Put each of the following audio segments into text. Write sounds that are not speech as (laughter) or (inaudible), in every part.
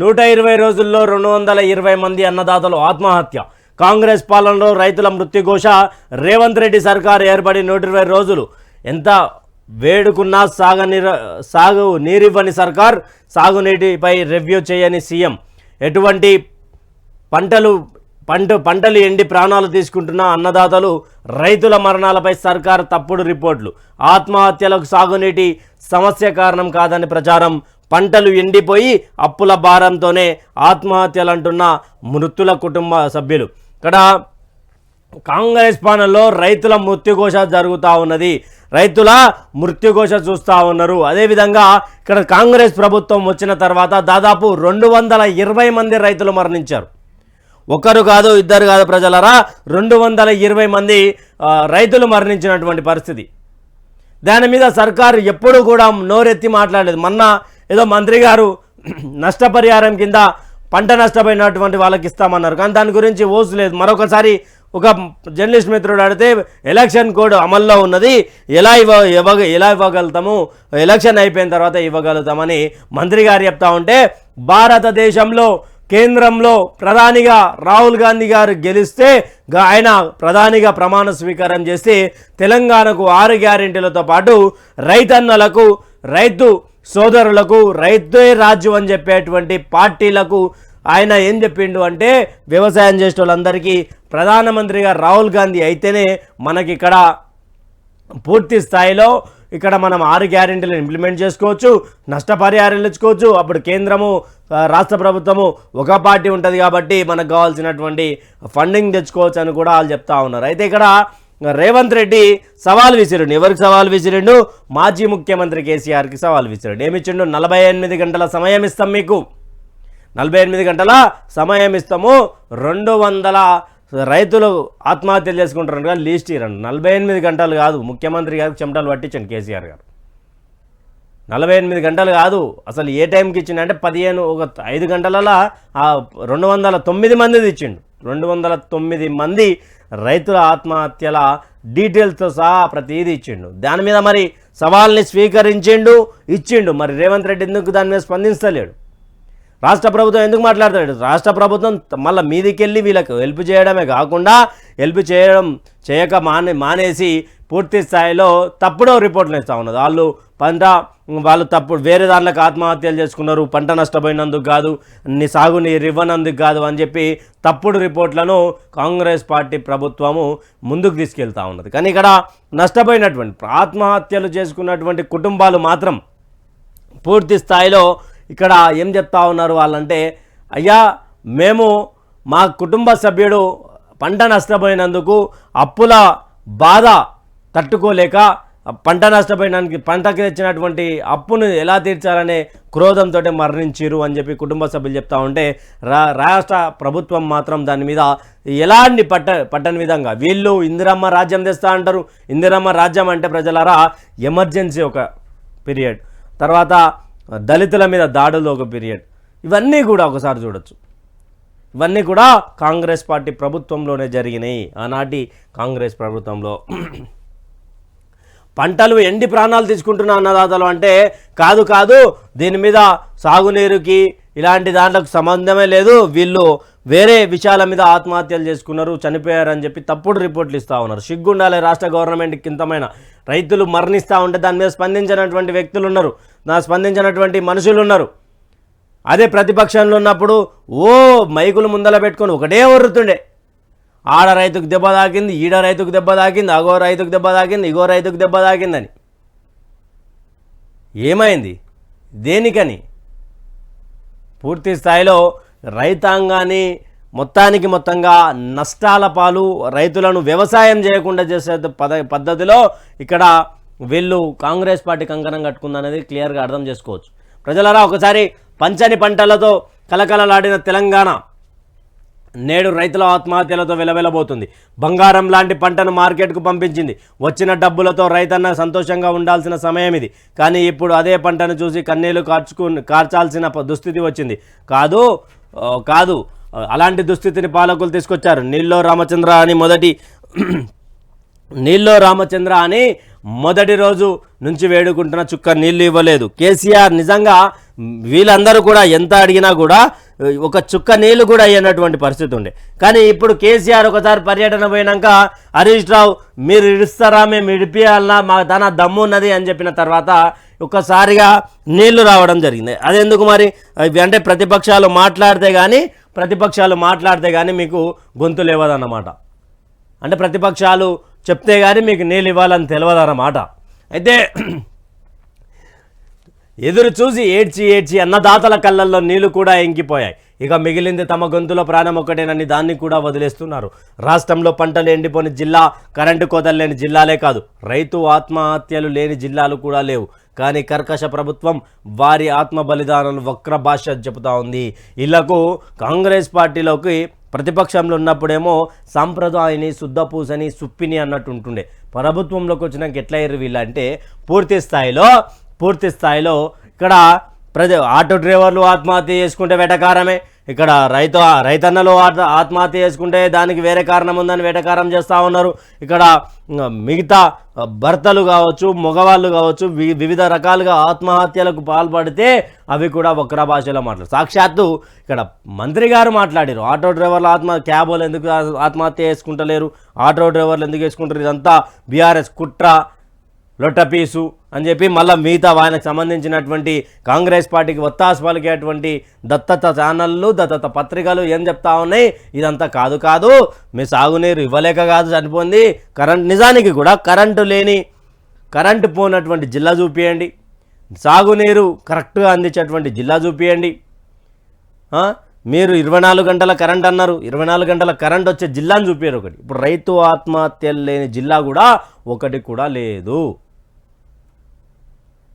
నూట ఇరవై రోజుల్లో రెండు వందల ఇరవై మంది అన్నదాతలు ఆత్మహత్య. కాంగ్రెస్ పాలనలో రైతుల మృత్యుఘోష రేవంత్ రెడ్డి సర్కారు ఏర్పడి నూట ఇరవై రోజులు. ఎంత వేడుకున్నా సాగనిర సాగు నీరివ్వని సర్కార్ సాగునీటిపై రివ్యూ చేయని సీఎం. ఎటువంటి పంటలు పంట పంటలు ఎండి ప్రాణాలు తీసుకుంటున్న అన్నదాతలు రైతుల మరణాలపై సర్కారు తప్పుడు రిపోర్ట్లు. ఆత్మహత్యలకు సాగునీటి సమస్య కారణం కాదని ప్రచారం పంటలు ఎండిపోయి అప్పుల భారంతోనే ఆత్మహత్యలు అంటున్న మృతుల కుటుంబ సభ్యులు. ఇక్కడ కాంగ్రెస్ పాలనలో రైతుల మృత్యుఘోష జరుగుతూ ఉన్నది. రైతుల మృత్యుఘోష చూస్తూ ఉన్నారు. అదేవిధంగా ఇక్కడ కాంగ్రెస్ ప్రభుత్వం వచ్చిన తర్వాత దాదాపు రెండు వందల ఇరవై మంది రైతులు మరణించారు. ఒకరు కాదు ఇద్దరు కాదు ప్రజలరా రెండు వందల ఇరవై మంది రైతులు మరణించినటువంటి పరిస్థితి. దాని మీద సర్కారు ఎప్పుడు కూడా నోరెత్తి మాట్లాడలేదు. మొన్న ఏదో మంత్రి గారు నష్టపరిహారం కింద పంట నష్టపోయినటువంటి వాళ్ళకి ఇస్తామన్నారు. కానీ దాని గురించి ఓసు లేదు. మరొకసారి ఒక జర్నలిస్ట్ మిత్రుడు అడిగితే ఎలక్షన్ కోడ్ అమల్లో ఉన్నది. ఎలా ఇవ్వ ఇవ్వ ఎలా ఇవ్వగలుగుతాము? ఎలక్షన్ అయిపోయిన తర్వాత ఇవ్వగలుగుతామని మంత్రి గారు చెప్తా ఉంటే భారతదేశంలో కేంద్రంలో ప్రధానిగా రాహుల్ గాంధీ గారు గెలిస్తే ఆయన ప్రధానిగా ప్రమాణ స్వీకారం చేసి తెలంగాణకు ఆరు గ్యారెంటీలతో పాటు రైతన్నలకు రైతు సోదరులకు రైతే రాజ్యం అని చెప్పేటువంటి పార్టీలకు ఆయన ఏం చెప్పిండు అంటే వ్యవసాయం చేసే వాళ్ళందరికీ ప్రధానమంత్రిగా రాహుల్ గాంధీ అయితేనే మనకి ఇక్కడ పూర్తి స్థాయిలో ఇక్కడ మనం ఆరు గ్యారెంటీలను ఇంప్లిమెంట్ చేసుకోవచ్చు నష్టపరిహారాలు ఇచ్చుకోవచ్చు. అప్పుడు కేంద్రము రాష్ట్ర ప్రభుత్వము ఒక పార్టీ ఉంటుంది కాబట్టి మనకు కావాల్సినటువంటి ఫండింగ్ తెచ్చుకోవచ్చు అని కూడా వాళ్ళు చెప్తా ఉన్నారు. అయితే ఇక్కడ రేవంత్ రెడ్డి సవాల్ విసిరిండు. ఎవరికి సవాల్ విసిరిండు? మాజీ ముఖ్యమంత్రి కేసీఆర్కి సవాల్ విసిరిండు. ఏమిచ్చిండు నలభై ఎనిమిది గంటల సమయం ఇస్తాం మీకు. నలభై ఎనిమిది గంటల సమయం ఇస్తాము. రెండు వందల రైతులు ఆత్మహత్యలు చేసుకుంటారు కదా లీస్ట్ ఇరండి నలభై ఎనిమిది గంటలు కాదు. ముఖ్యమంత్రి గారు చెమటలు పట్టించండి కేసీఆర్ గారు. నలభై ఎనిమిది గంటలు కాదు. అసలు ఏ టైంకి ఇచ్చిండు అంటే పదిహేను ఒక ఐదు గంటలలో రెండు వందల తొమ్మిది మందిది ఇచ్చిండు. రెండు వందల తొమ్మిది మంది రైతుల ఆత్మహత్యల డీటెయిల్స్తో సహా ప్రతిదీ ఇచ్చిండు. దాని మీద మరి సవాల్ని స్వీకరించిండు ఇచ్చిండు. మరి రేవంత్ రెడ్డి ఎందుకు దాని మీద స్పందించలేడు? రాష్ట్ర ప్రభుత్వం ఎందుకు మాట్లాడతాడు రాష్ట్ర ప్రభుత్వం మళ్ళీ మీదికెళ్ళి వీళ్ళకి హెల్ప్ చేయడమే కాకుండా హెల్ప్ చేయడం చేయక మానే మానేసి పూర్తి స్థాయిలో తప్పుడు రిపోర్ట్లు ఇస్తూ ఉన్నది. వాళ్ళు పంట వాళ్ళు తప్పుడు వేరే దాంట్లోకి ఆత్మహత్యలు చేసుకున్నారు పంట నష్టపోయినందుకు కాదు నీ సాగు నీరు ఇవ్వనందుకు కాదు అని చెప్పి తప్పుడు రిపోర్ట్లను కాంగ్రెస్ పార్టీ ప్రభుత్వము ముందుకు తీసుకెళ్తా ఉన్నది. కానీ ఇక్కడ నష్టపోయినటువంటి ఆత్మహత్యలు చేసుకున్నటువంటి కుటుంబాలు మాత్రం పూర్తి స్థాయిలో ఇక్కడ ఏం చెప్తా ఉన్నారు వాళ్ళంటే అయ్యా మేము మా కుటుంబ సభ్యుడు పంట నష్టపోయినందుకు అప్పుల బాధ తట్టుకోలేక పంట నష్టపోయినానికి పంటకి తెచ్చినటువంటి అప్పును ఎలా తీర్చాలనే క్రోధంతో మరణించారు అని చెప్పి కుటుంబ సభ్యులు చెప్తా ఉంటే రా రాష్ట్ర ప్రభుత్వం మాత్రం దాని మీద ఎలాంటి పట్ట పట్టని విధంగా వీళ్ళు ఇందిరమ్మ రాజ్యం తెస్తా అంటారు. ఇందిరమ్మ రాజ్యం అంటే ప్రజలారా ఎమర్జెన్సీ ఒక పీరియడ్. తర్వాత దళితుల మీద దాడులు ఒక పీరియడ్. ఇవన్నీ కూడా ఒకసారి చూడొచ్చు. ఇవన్నీ కూడా కాంగ్రెస్ పార్టీ ప్రభుత్వంలోనే జరిగినాయి. ఆనాటి కాంగ్రెస్ ప్రభుత్వంలో పంటలు ఎండి ప్రాణాలు తీసుకుంటున్న అన్నదాతలు అంటే కాదు కాదు దీని మీద సాగునీరుకి ఇలాంటి దాంట్లకు సంబంధమే లేదు. వీళ్ళు వేరే విషయాల మీద ఆత్మహత్యలు చేసుకున్నారు చనిపోయారని చెప్పి తప్పుడు రిపోర్ట్లు ఇస్తూ ఉన్నారు. సిగ్గుండాలి రాష్ట్ర గవర్నమెంట్కి కింతమైన. రైతులు మరణిస్తూ ఉంటే దాని మీద స్పందించినటువంటి వ్యక్తులు ఉన్నారు నా స్పందించినటువంటి మనుషులు ఉన్నారు అదే ప్రతిపక్షంలో ఉన్నప్పుడు ఓ మైకులు ముందల పెట్టుకొని ఒకటే ఒర్రుతుండే. ఆడ రైతుకు దెబ్బ తాకింది ఈడ రైతుకు దెబ్బ తాకింది అగో రైతుకు దెబ్బ తాకింది ఇగో రైతుకు దెబ్బ తాకిందని. ఏమైంది? దేనికని? పూర్తి స్థాయిలో రైతాంగాన్ని మొత్తానికి మొత్తంగా నష్టాల పాలు రైతులను వ్యవసాయం చేయకుండా చేసే పద పద్ధతిలో ఇక్కడ వీళ్ళు కాంగ్రెస్ పార్టీ కంకణం కట్టుకుందనేది క్లియర్గా అర్థం చేసుకోవచ్చు. ప్రజలరా ఒకసారి పంచని పంటలతో కలకలలాడిన తెలంగాణ. నేడు రైతుల ఆత్మహత్యలతో వెలవెలబోతుంది. బంగారం లాంటి పంటను మార్కెట్కు పంపించింది. వచ్చిన డబ్బులతో రైతన్న సంతోషంగా ఉండాల్సిన సమయం ఇది. కానీ ఇప్పుడు అదే పంటను చూసి కన్నీళ్ళు కార్చుకు కార్చాల్సిన దుస్థితి వచ్చింది. కాదు కాదు అలాంటి దుస్థితిని పాలకులు తీసుకొచ్చారు. నీల్లో రామచంద్ర అని మొదటి (clears throat) నీల్లో రామచంద్ర అని మొదటి రోజు నుంచి వేడుకుంటున్న చుక్క నీళ్ళు ఇవ్వలేదు. కేసీఆర్ నిజంగా వీళ్ళందరూ కూడా ఎంత అడిగినా కూడా ఒక చుక్క నీళ్ళు కూడా అయ్యేటటువంటి పరిస్థితి ఉండే. కానీ ఇప్పుడు కేసీఆర్ ఒకసారి పర్యటన పోయినాక హరీష్ రావు మీరు ఇడుస్తారా మేము ఇడిపియాలనా మా తన దమ్ము ఉన్నది అని చెప్పిన తర్వాత ఒక్కసారిగా నీళ్ళు రావడం జరిగింది. అదెందుకు మరి? అంటే ప్రతిపక్షాలు మాట్లాడితే కానీ ప్రతిపక్షాలు మాట్లాడితే కానీ మీకు గొంతు లేవదన్నమాట. అంటే ప్రతిపక్షాలు చెప్తే కానీ మీకు నీళ్ళు ఇవ్వాలని తెలియదన్నమాట. అయితే ఎదురు చూసి ఏడ్చి ఏడ్చి అన్నదాతల కళ్ళల్లో నీళ్ళు కూడా ఎంకిపోయాయి ఇక మిగిలింది తమ గొంతులో ప్రాణం ఒక్కటేనని దాన్ని కూడా వదిలేస్తున్నారు. రాష్ట్రంలో పంటలు ఎండిపోని జిల్లా కరెంటు కోతలు లేని జిల్లాలే కాదు. రైతు ఆత్మహత్యలు లేని జిల్లాలు కూడా లేవు. కానీ కర్కశ ప్రభుత్వం వారి ఆత్మ బలిదానాలు వక్ర భాష చెబుతా ఉంది. ఇళ్ళకు కాంగ్రెస్ పార్టీలోకి ప్రతిపక్షంలో ఉన్నప్పుడేమో సాంప్రదాయని శుద్ధపూసని సుప్పిని అన్నట్టు ఉంటుండే. ప్రభుత్వంలోకి వచ్చినాక ఎట్లా వీళ్ళంటే పూర్తి స్థాయిలో పూర్తి స్థాయిలో ఇక్కడ ప్రజ ఆటో డ్రైవర్లు ఆత్మహత్య చేసుకుంటే వెటకారమే. ఇక్కడ రైతు రైతన్నలు ఆత్మహత్య చేసుకుంటే దానికి వేరే కారణం ఉందని వేటకారం చేస్తూ ఉన్నారు. ఇక్కడ మిగతా భర్తలు కావచ్చు మగవాళ్ళు కావచ్చు వి- వివిధ రకాలుగా ఆత్మహత్యలకు పాల్పడితే అవి కూడా వక్ర భాషలో మాట్లాడు సాక్షాత్తు ఇక్కడ మంత్రి గారు మాట్లాడారు. ఆటో డ్రైవర్లు ఆత్మ క్యాబ్ ఎందుకు ఆత్మహత్య చేసుకుంటలేరు? ఆటో డ్రైవర్లు ఎందుకు చేసుకుంటారు ఇదంతా బీఆర్ఎస్ కుట్ర లొట్టపీసు అని చెప్పి మళ్ళీ మిగతా ఆయనకు సంబంధించినటువంటి కాంగ్రెస్ పార్టీకి ఒత్తాసు పలికేటువంటి దత్తత ఛానళ్ళు దత్తత పత్రికలు ఏం చెప్తా ఉన్నాయి? ఇదంతా కాదు కాదు మీ సాగునీరు ఇవ్వలేక కాదు చనిపోయింది. కరెంట్ నిజానికి కూడా కరెంటు లేని కరెంటు పోనటువంటి జిల్లా చూపియండి. సాగునీరు కరెక్ట్గా అందించేటువంటి జిల్లా చూపియండి. మీరు ఇరవై నాలుగు గంటల కరెంట్ అన్నారు. ఇరవై నాలుగు గంటల కరెంట్ వచ్చే జిల్లాను చూపారు ఒకటి. ఇప్పుడు రైతు ఆత్మహత్యలు లేని జిల్లా కూడా ఒకటి కూడా లేదు.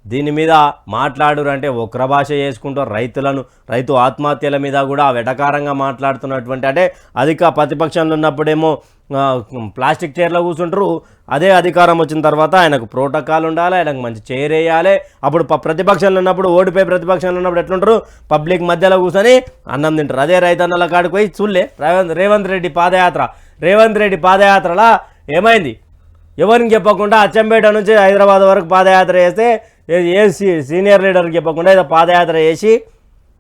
దీని మీద మాట్లాడురు అంటే ఒకర భాష చేసుకుంటూ రైతులను రైతు ఆత్మహత్యల మీద కూడా వెటకారంగా మాట్లాడుతున్నటువంటి అంటే అధిక ప్రతిపక్షంలో ఉన్నప్పుడేమో ప్లాస్టిక్ చైర్లో కూర్చుంటారు. అదే అధికారం వచ్చిన తర్వాత ఆయనకు ప్రోటోకాల్ ఉండాలి ఆయనకు మంచి చైర్ వేయాలి. అప్పుడు ప- ప్రతిపక్షంలో ఉన్నప్పుడు ఓడిపోయి ప్రతిపక్షంలో ఉన్నప్పుడు ఎట్లుంటారు? పబ్లిక్ మధ్యలో కూర్చొని అన్నం తింటారు. అదే రైతన్నల కాడికి పోయి చూడలే రేవంత్ రేవంత్ రెడ్డి పాదయాత్ర. రేవంత్ రెడ్డి పాదయాత్రలా ఏమైంది? ఎవరిని చెప్పకుండా అచ్చంపేట నుంచి హైదరాబాద్ వరకు పాదయాత్ర చేస్తే ఏ- సీనియర్ లీడర్కి చెప్పకుండా ఏదో పాదయాత్ర చేసి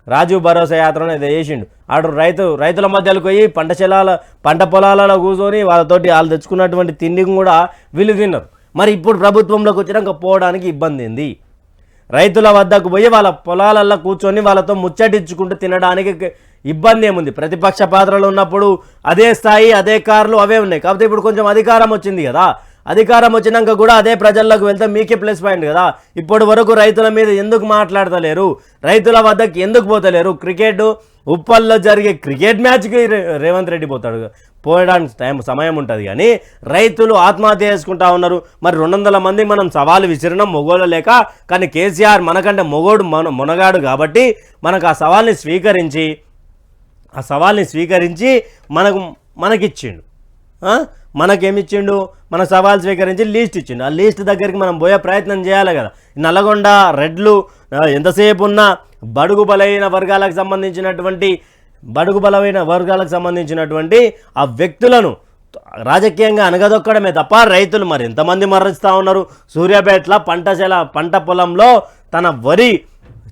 రాజు భరోసా యాత్రను ఏదో చేసిండు. ఆడు రైతు రైతుల మధ్యలోకి పోయి పంట చెలాల పంట పొలాలలో కూర్చొని వాళ్ళతోటి వాళ్ళు తెచ్చుకున్నటువంటి తిండిని కూడా వీళ్ళు తిన్నారు. మరి ఇప్పుడు ప్రభుత్వంలోకి వచ్చినాక పోవడానికి ఇబ్బంది ఏంది? రైతుల వద్దకు పోయి వాళ్ళ పొలాలల్లో కూర్చొని వాళ్ళతో ముచ్చటించుకుంటూ తినడానికి ఇబ్బంది ఏముంది? ప్రతిపక్ష పాత్రలు ఉన్నప్పుడు అదే స్థాయి అదే కార్లు అవే ఉన్నాయి. కాకపోతే ఇప్పుడు కొంచెం అధికారం వచ్చింది కదా. అధికారం వచ్చినాక కూడా అదే ప్రజల్లోకి వెళ్తే మీకే ప్లస్ పాయింట్ కదా. ఇప్పటి వరకు రైతుల మీద ఎందుకు మాట్లాడతలేరు? రైతుల వద్దకు ఎందుకు పోతలేరు? క్రికెట్ ఉప్పల్లో జరిగే క్రికెట్ మ్యాచ్కి రేవంత్ రెడ్డి పోతాడు. పోయడానికి టైం సమయం ఉంటుంది కానీ రైతులు ఆత్మహత్య చేసుకుంటా ఉన్నారు. మరి రెండు వందల మంది మనం సవాలు విసిరినాం మొగోళ్ళు లేక. కానీ కేసీఆర్ మనకంటే మొగోడు మన మునగాడు కాబట్టి మనకు ఆ సవాల్ని స్వీకరించి ఆ సవాల్ని స్వీకరించి మనకు మనకిచ్చిండు. మనకేమిచ్చిండు? మన సవాల్ స్వీకరించి లీస్ట్ ఇచ్చిండు. ఆ లీస్ట్ దగ్గరికి మనం పోయే ప్రయత్నం చేయాలి కదా. నల్లగొండ రెడ్లు ఎంతసేపు ఉన్నా బడుగు బలైన వర్గాలకు సంబంధించినటువంటి బడుగు బలమైన వర్గాలకు సంబంధించినటువంటి ఆ వ్యక్తులను రాజకీయంగా అనగదొక్కడమే తప్ప రైతులు మరి ఎంతమంది మరణిస్తూ ఉన్నారు? సూర్యాపేటలో పంటశల పంట పొలంలో తన వరి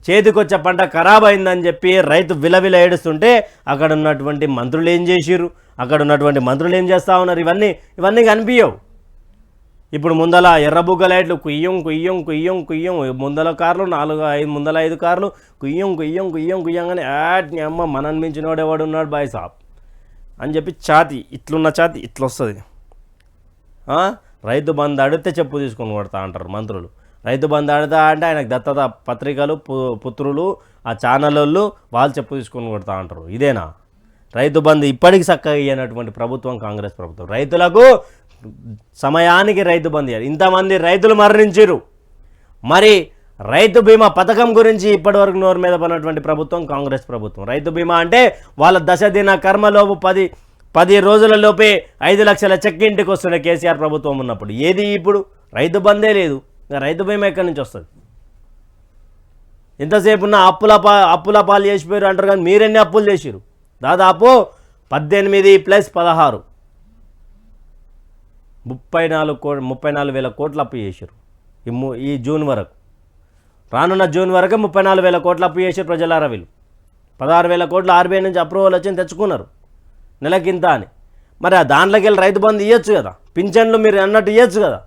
చేతికొచ్చే పంట ఖరాబ్ అయిందని చెప్పి రైతు విలవిల ఏడుస్తుంటే అక్కడ ఉన్నటువంటి మంత్రులు ఏం చేసిరు అక్కడ ఉన్నటువంటి మంత్రులు ఏం చేస్తూ ఉన్నారు? ఇవన్నీ ఇవన్నీ కనిపించవు ఇప్పుడు ముందల ఎర్రబుగ్గ లైట్లు కుయ్యం కుయ్యం కుయ్యం కుయ్యం. ముందల కార్లు నాలుగు ఐదు ముందల ఐదు కార్లు కుయ్యం కుయ్యం కుయ్యం కుయ్యంగానే యాట్ నీ అమ్మ మనని మించినోడు ఎవడు ఉన్నాడు బాయ్ సాబ్. అని చెప్పి ఛాతి ఇట్లున్న ఛాతి ఇట్లా వస్తుంది రైతు బంధు అడిగితే చెప్పు తీసుకొని కొడతా అంటారు మంత్రులు. రైతు బంధు అడతా అంటే ఆయనకు దత్తత పత్రికలు పు- పుత్రులు ఆ ఛానళ్ళు వాళ్ళు చెప్పు తీసుకొని కొడతా అంటారు. ఇదేనా? రైతు బంధు ఇప్పటికి చక్కగా ఇయ్యనటువంటి ప్రభుత్వం కాంగ్రెస్ ప్రభుత్వం. రైతులకు సమయానికి రైతు బంధు ఇంతమంది రైతులు మరణించారు మరి రైతు బీమా పథకం గురించి ఇప్పటివరకు నోరు మీద పడినటువంటి ప్రభుత్వం కాంగ్రెస్ ప్రభుత్వం. రైతు బీమా అంటే వాళ్ళ దశ దిన కర్మలోపు పది పది రోజులలోపే ఐదు లక్షల చెక్ ఇంటికి వస్తున్న కేసీఆర్ ప్రభుత్వం ఉన్నప్పుడు. ఏది ఇప్పుడు? రైతు బందే లేదు. ఇంకా రైతు బీమా ఎక్కడి నుంచి వస్తుంది? ఎంతసేపు ఉన్న అప్పుల పా అప్పుల పాలు చేసిపోయారు అంటారు కానీ మీరెన్ని అప్పులు చేసిరు దాదాపు పద్దెనిమిది ప్లస్ పదహారు. ముప్పై నాలుగు కో ముప్పై నాలుగు వేల కోట్లు అప్పు చేశారు ఈ ము- ఈ జూన్ వరకు. రానున్న జూన్ వరకు ముప్పై నాలుగు వేల కోట్లు అప్పు చేశారు ప్రజలారా వీళ్ళు. పదహారు వేల కోట్లు ఆర్బీఐ నుంచి అప్రూవల్ వచ్చి తెచ్చుకున్నారు. నెలకింత అని. మరి ఆ దాంట్లోకి వెళ్ళి రైతు బంధు ఇవ్వచ్చు కదా. పింఛన్లు మీరు అన్నట్టు ఇవ్వచ్చు కదా.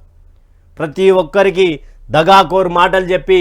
ప్రతి ఒక్కరికి దగాకోరు మాటలు చెప్పి